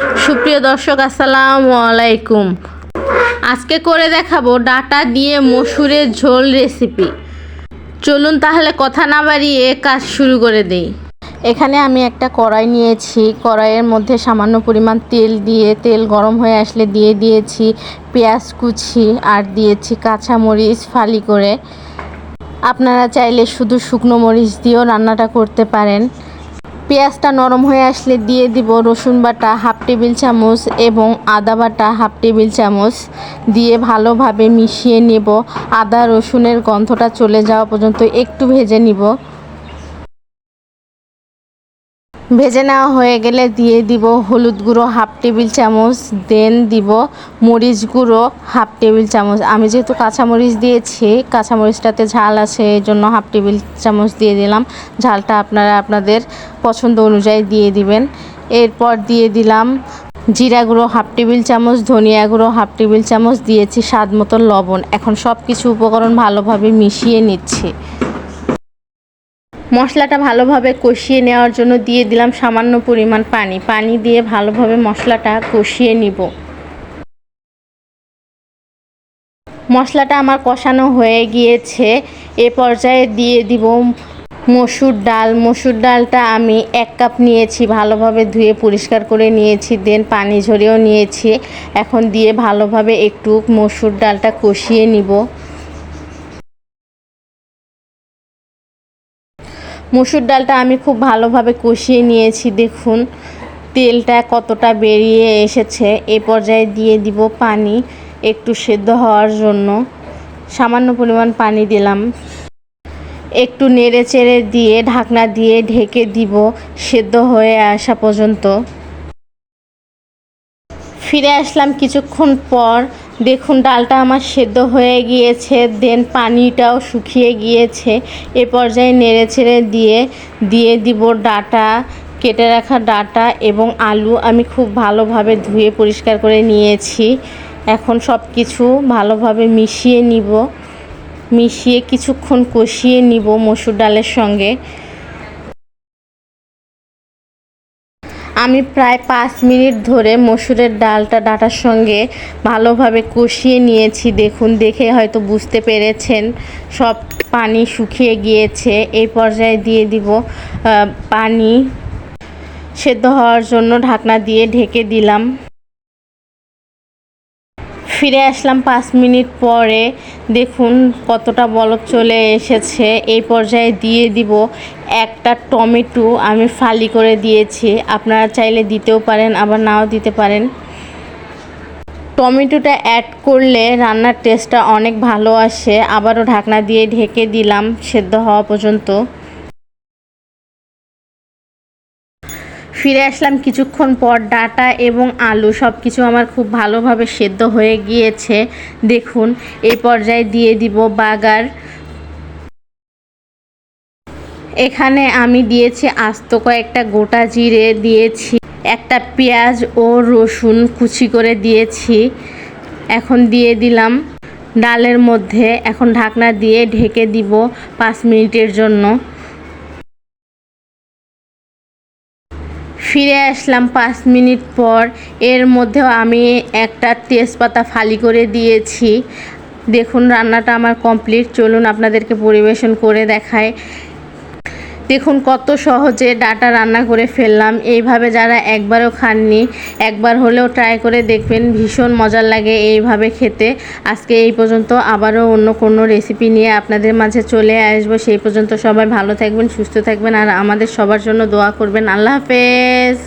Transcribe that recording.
সুপ্রিয় দর্শক, আসসালামু আলাইকুম। আজকে করে দেখাবো ডাটা দিয়ে মসুরের ঝোল রেসিপি চলুন তাহলে কথা না বাড়িয়ে কাজ শুরু করে দেই। এখানে আমি একটা কড়াই নিয়েছি। কড়াইয়ের মধ্যে সামান্য পরিমাণ তেল দিয়ে, তেল গরম হয়ে আসলে দিয়ে দিয়েছি পেঁয়াজ কুচি আর দিয়েছি কাঁচামরিচ ফালি করে। আপনারা চাইলে শুধু শুকনো মরিচ দিয়েও রান্নাটা করতে পারেন। পেঁয়াজটা নরম হয়ে আসলে দিয়ে দিব রসুন বাটা, হাফ টেবিল চামচ এবং আদা বাটা, হাফ টেবিল চামচ দিয়ে ভালোভাবে মিশিয়ে নেব। আদা রসুনের গন্ধটা চলে যাওয়া পর্যন্ত একটু ভেজে নিব। ভেজে নেওয়া হয়ে গেলে দিয়ে দিব হলুদ গুঁড়ো, হাফ টেবিল চামচ দেন দিব মরিচ গুঁড়ো, হাফ টেবিল চামচ। আমি যেহেতু কাঁচামরিচ দিয়েছি, কাঁচামরিচটাতে ঝাল আছে এই জন্য হাফ টেবিল চামচ দিয়ে দিলাম। ঝালটা আপনারা আপনাদের পছন্দ অনুযায়ী দিয়ে দিবেন। এরপর দিয়ে দিলাম জিরা গুঁড়ো, হাফ টেবিল চামচ, ধনিয়া গুঁড়ো, হাফ টেবিল চামচ, দিয়েছি স্বাদ মতো লবণ। এখন সব কিছু উপকরণ ভালোভাবে মিশিয়ে নিচ্ছি। মশলাটা ভালোভাবে কষিয়ে নেওয়ার জন্য দিয়ে দিলাম সামান্য পরিমাণ পানি। পানি দিয়ে ভালোভাবে মশলাটা কষিয়ে নিব। মশলাটা আমার কষানো হয়ে গিয়েছে। এ পর্যায়ে দিয়ে দিব মসুর ডাল। মসুর ডালটা আমি এক কাপ নিয়েছি, ভালোভাবে ধুয়ে পরিষ্কার করে নিয়েছি, দেন পানি ঝরিয়েও নিয়েছি। এখন দিয়ে ভালোভাবে একটু মসুর ডালটা কষিয়ে নিব। মসুর ডালটা আমি খুব ভালোভাবে কষিয়ে নিয়েছি, দেখুন। তেলটা কতটা বেরিয়ে এসেছে। এ পর্যায়ে দিয়ে দিব পানি একটু সেদ্ধ হওয়ার জন্য। সামান্য পরিমাণ পানি দিলাম। একটু নেড়ে চেড়ে দিয়ে ঢাকনা দিয়ে ঢেকে দিব সেদ্ধ হয়ে আসা পর্যন্ত। ফিরে আসলাম কিছুক্ষণ পর দেখুন, ডালটা আমার সেদ্ধ হয়ে গিয়েছে দেন পানিটাও শুকিয়ে গিয়েছে। এ পর্যায়ে নেড়ে ছেড়ে দিয়ে দিয়ে দিব ডাটা, কেটে রাখা ডাটা এবং আলু আমি খুব ভালোভাবে ধুয়ে পরিষ্কার করে নিয়েছি। এখন সব কিছু ভালোভাবে মিশিয়ে নিব, মিশিয়ে কিছুক্ষণ কষিয়ে নিব মসুর ডালের সঙ্গে। আমি প্রায় পাঁচ মিনিট ধরে মসুরের ডালটা ডাটার সঙ্গে ভালোভাবে কষিয়ে নিয়েছি। দেখুন, দেখে হয়তো বুঝতে পেরেছেন। সব পানি শুকিয়ে গিয়েছে। এই পর্যায়ে দিয়ে দিব পানি। সেদ্ধ হওয়ার জন্য ঢাকনা দিয়ে ঢেকে দিলাম। ফিরে আসলাম পাঁচ মিনিট পরে। দেখুন কতটা বলক চলে এসেছে। এই পর্যায়ে দিয়ে দিব একটা টমেটো আমি ফালি করে দিয়েছি। আপনারা চাইলে দিতেও পারেন, আবার নাও দিতে পারেন। টমেটোটা অ্যাড করলে রান্নার টেস্টটা অনেক ভালো আসে। আবারও ঢাকনা দিয়ে ঢেকে দিলাম, সেদ্ধ হওয়া পর্যন্ত। ফিরে আসলাম কিছুক্ষণ পর ডাটা এবং আলু সব কিছু আমার খুব ভালোভাবে সেদ্ধ হয়ে গিয়েছে। দেখুন, এই পর্যায়ে দিয়ে দিব বাগার। এখানে আমি দিয়েছি আস্ত কয়েকটা গোটা জিরে দিয়েছি, একটা পেঁয়াজ ও রসুন কুচি করে দিয়েছি। এখন দিয়ে দিলাম ডালের মধ্যে। এখন ঢাকনা দিয়ে ঢেকে দিব পাঁচ মিনিটের জন্য। ফিরে আসলাম পাঁচ মিনিট পর। এর মধ্যেও আমি একটা তেজপাতা ফালি করে দিয়েছি। দেখুন, রান্নাটা আমার কমপ্লিট চলুন আপনাদেরকে পরিবেশন করে দেখায় দেখুন কত সহজে ডাটা রান্না করে ফেললাম। এইভাবে যারা একবারও খাননি, একবার হলেও ট্রাই করে দেখবেন, ভীষণ মজার লাগে এইভাবে খেতে। আজকে এই পর্যন্ত আবারও অন্য কোনো রেসিপি নিয়ে আপনাদের মাঝে চলে আসব। সেই পর্যন্ত সবাই ভালো থাকবেন, সুস্থ থাকবেন, আর আমাদের সবার জন্য দোয়া করবেন। আল্লাহ হাফেজ।